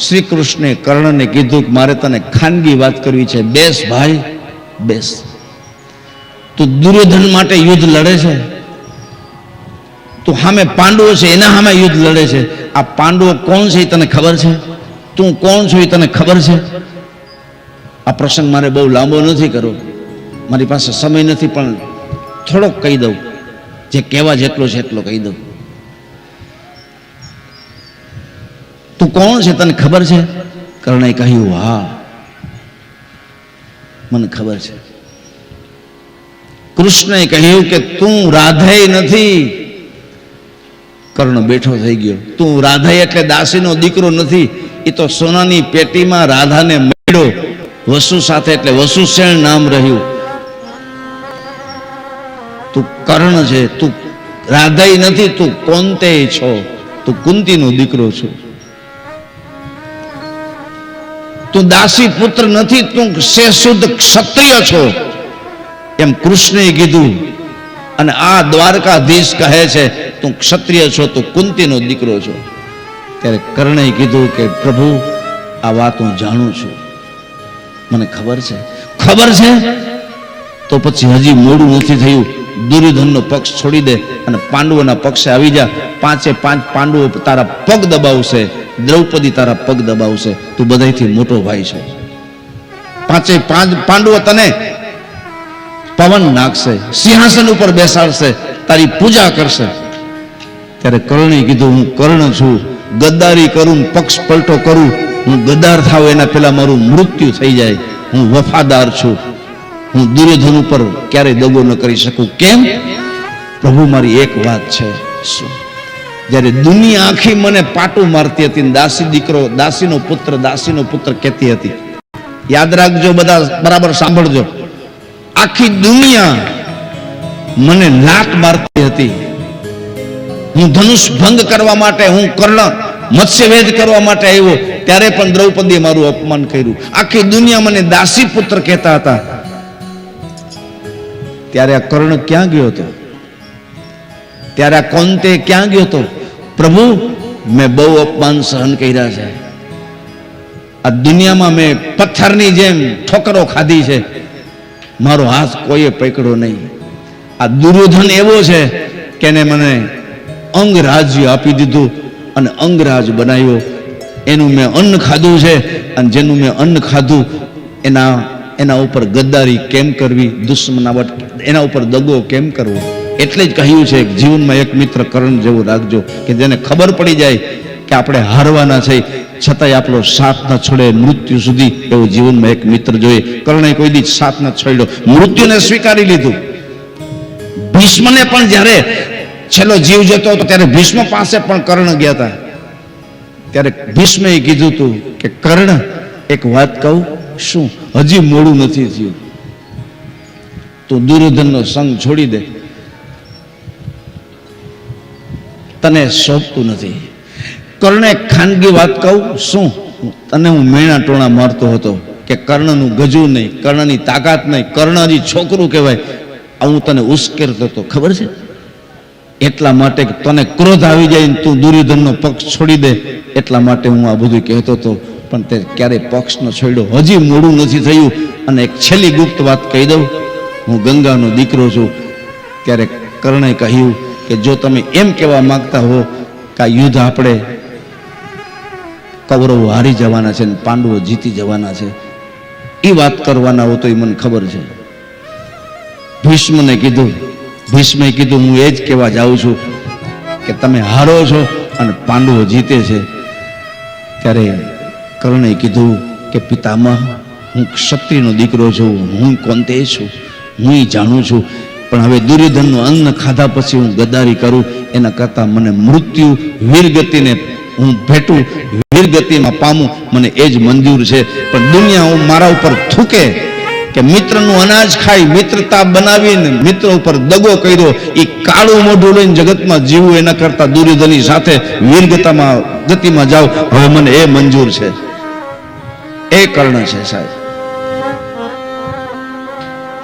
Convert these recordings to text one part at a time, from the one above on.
શ્રી કૃષ્ણે કર્ણને કીધું કે મારે તને ખાનગી વાત કરવી છે. બેસ ભાઈ, બેસ. તું દુર્યોધન માટે યુદ્ધ લડે છે. તું સામે પાંડવો છે, એના સામે યુદ્ધ લડે છે. આ પાંડવો કોણ છે એ તને ખબર છે? તું કોણ છો એ તને ખબર છે? આ પ્રસંગ મારે બહુ લાંબો નથી કરવો. મારી પાસે સમય નથી, પણ થોડોક કહી દઉં. જે કહેવા જેટલો છે એટલો કહી દઉં. તું કોણ છે? તને ખબર છે? કર્ણે કહ્યું, હા. મને ખબર છે. કૃષ્ણએ કહ્યું કે, તું રાધેય નથી. કર્ણ બેઠો થઈ ગયો. તું રાધેય એટલે દાસીનો દીકરો નથી. એ તો સોનાની પેટીમાં રાધાને મળ્યો. વસુ સાથે એટલે વસુસેણ નામ રહ્યું. તું કર્ણ છે. તું રાધેય નથી. તું કોંતેય છો. તું કુંતીનો દીકરો છો. તું દાસી પુત્ર નથી, તું શુદ્ધ ક્ષત્રિય છો. એમ કૃષ્ણે કીધું, અને આ દ્વારકાધીશ કહે છે, તું ક્ષત્રિય છો, તું કુંતીનો દીકરો છો. ત્યારે કર્ણે કીધું કે, પ્રભુ, આ વાત હું જાણું છું. મને ખબર છે. ખબર છે? તો પછી હજી મોડું નથી થયું. દુર્યોધનનો પક્ષ છોડી દે અને પાંડવોના પક્ષે આવી જા. પાંચે પાંચ પાંડવો તારા પગ દબાવશે. દ્રૌપદી તારા પગ દબાવશે. તું બધાથી મોટો ભાઈ છે. પાંચે પાંચ પાંડવો તને પવન નાખશે, સિંહાસન ઉપર બેસાડશે, તારી પૂજા કરશે. ત્યારે કર્ણે કીધું, હું કર્ણ છું, ગદ્દારી કરું, પક્ષ પલટો કરું, હું ગદ્દાર થાવ એના પહેલા મારું મૃત્યુ થઈ જાય. હું વફાદાર છું. હું દુર્યોધન ઉપર ક્યારેય દગો ન કરી શકું. કેમ? પ્રભુ મારી એક વાત છે. શું જ્યારે દુનિયા આખી મને પાટું મારતી હતી દાસી દીકરો, દાસીનો પુત્ર દાસીનો પુત્ર કહેતી હતી. યાદ રાખજો બધા બરાબર સાંભળજો. આખી દુનિયા મને લાત મારતી હતી. હું ધનુષ ભંગ કરવા માટે, હું કર્ણ મત્સ્યવેદ કરવા માટે આવ્યો, ત્યારે પણ દ્રૌપદીએ મારું અપમાન કર્યું. આખી દુનિયા મને દાસી પુત્ર કહેતા હતા. ત્યારે આ કર્ણ ક્યાં ગયો હતો? ત્યારે આ કોંતે ક્યાં ગયો હતો? પ્રભુ, મેં બહુ અપમાન સહન કર્યા છે. આ દુનિયામાં મેં પથ્થરની જેમ ઠોકરો ખાધી છે. મારો હાથ કોઈએ પકડ્યો નહીં. આ દુર્યોધન એવો છે કે એને મને અંગરાજ્ય આપી દીધું અને અંગરાજ બનાવ્યો. એનું મેં અન્ન ખાધું છે અને જેનું મેં અન્ન ખાધું, એના એના ઉપર ગદ્દારી કેમ કરવી, દુશ્મનાવટ, એના ઉપર દગો કેમ કરવો? એટલે જ કહ્યું છે, જીવનમાં એક મિત્ર કરણ જેવું રાખજો કે જેને ખબર પડી જાય કે આપણે હારવાના છે. છતાંય આપણો સાથ ન છોડે મૃત્યુ સુધી એવું જીવનમાં એક મિત્ર જોઈએ. કર્ણે કોઈ દી સાથ ન છોડ્યો. મૃત્યુને સ્વીકારી લીધું. ભીષ્મને પણ જ્યારે છેલ્લો જીવ જતો હતો, ત્યારે ભીષ્મ પાસે પણ કર્ણ ગયા હતા. ત્યારે ભીષ્મે કીધું હતું કે, કર્ણ, એક વાત કહું? શું? હજી મોડું નથી થયું. તું દુર્યોધનનો સંગ છોડી દે. તને સોંપતું નથી. કર્ણે ખાનગી વાત કહું, શું? તને હું મેણા ટોણા મારતો હતો કે કર્ણનું ગજુ નહીં, કર્ણની તાકાત નહીં કર્ણ છોકરું કહેવાય. આ હું તને ઉશ્કેરતો હતો ખબર છે? એટલા માટે તને ક્રોધ આવી જાય ને તું દુર્યોધનનો પક્ષ છોડી દે. એટલા માટે હું આ બધું કહેતો હતો. પણ તે ક્યારેય પક્ષનો છોડ્યો હજી મોડું નથી થયું. અને એક છેલ્લી ગુપ્ત વાત કહી દઉં. હું ગંગાનો દીકરો છું. ત્યારે કર્ણે કહ્યું કે જો તમે એમ કહેવા માંગતા હો કે આ યુદ્ધ આપણે કૌરવો હારી જવાના છે ને પાંડવો જીતી જવાના છે, એ વાત કરવાના હો તો એ મને ખબર છે. ભીષ્મને કીધું, ભીષ્મે કીધું, હું એ જ કહેવા જાઉં છું કે તમે હારો છો અને પાંડવો જીતે છે. ત્યારે કર્ણે કીધું કે, પિતામહ, હું ક્ષત્રિયનો દીકરો છું, હું કોંતે છું? હું જાણું છું પણ હવે દુર્યોધનનું અન્ન ખાધા પછી હું ગદારી કરું, એના કરતાં મને મૃત્યુ વીરગતિને હું ભેટું, વીરગતિમાં પામું, મને એ જ મંજૂર છે. પણ દુનિયા હું મારા ઉપર થૂકે કે મિત્રનું અનાજ ખાઈ મિત્રતા બનાવીને મિત્ર ઉપર દગો કર્યો એ કાળું મોઢું લઈને જગતમાં જીવવું એના કરતા દુર્યોધનની સાથે વીરગતામાં ગતિમાં જાવ હવે મને એ મંજૂર છે. એ કર્ણ છે સાહેબ.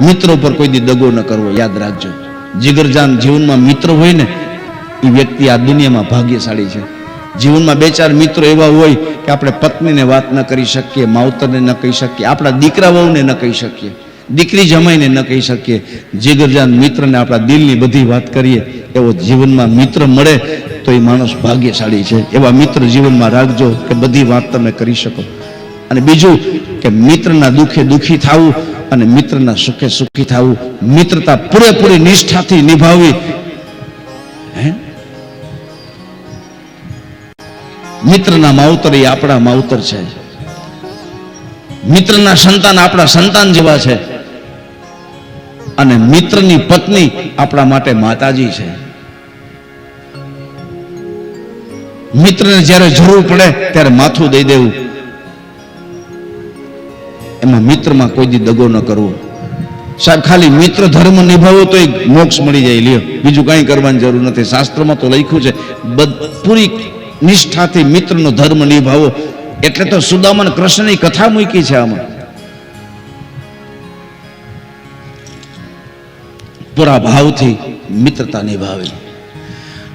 મિત્ર પર કોઈ દી દગો ન કરવો, યાદ રાખજો. જીગરજાન જીવનમાં મિત્ર હોય ને એ વ્યક્તિ આ દુનિયામાં ભાગ્યશાળી છે. જીવનમાં બે ચાર મિત્રો એવા હોય કે આપણે પત્નીને વાત ન કરી શકીએ, માવતરને ન કહી શકીએ, આપણા દીકરા વહુને ન કહી શકીએ, દીકરી જમાઈને ન કહી શકીએ. જીગરજાન મિત્રને આપણા દિલની બધી વાત કરીએ, એવો જીવનમાં મિત્ર મળે, તો એ માણસ ભાગ્યશાળી છે. એવા મિત્ર જીવનમાં રાખજો કે બધી વાત તમે કરી શકો. અને બીજું કે મિત્રના દુઃખે દુઃખી થવું અને મિત્રના સુખે સુખી થવું, મિત્રતા પૂરેપૂરી નિષ્ઠાથી નિભાવવી. મિત્રના માવતર એ આપણા માવતર છે. મિત્રના સંતાન આપણા સંતાન જેવા છે. અને મિત્રની પત્ની આપણા માટે માતાજી છે. મિત્રને જ્યારે જરૂર પડે ત્યારે માથું દઈ દેવું. એમાં મિત્રમાં કોઈ દી દગો ન કરવો. સાહેબ, ખાલી મિત્ર ધર્મ નિભાવો તો એક મોક્ષ મળી જાય. લ્યો, બીજું કાંઈ કરવાની જરૂર નથી. શાસ્ત્રમાં તો લખ્યું છે પૂરી નિષ્ઠાથી મિત્રનો ધર્મ નિભાવો. એટલે તો સુદામન કૃષ્ણની કથા મૂકી છે આમાં. પૂરા ભાવથી મિત્રતા નિભાવી.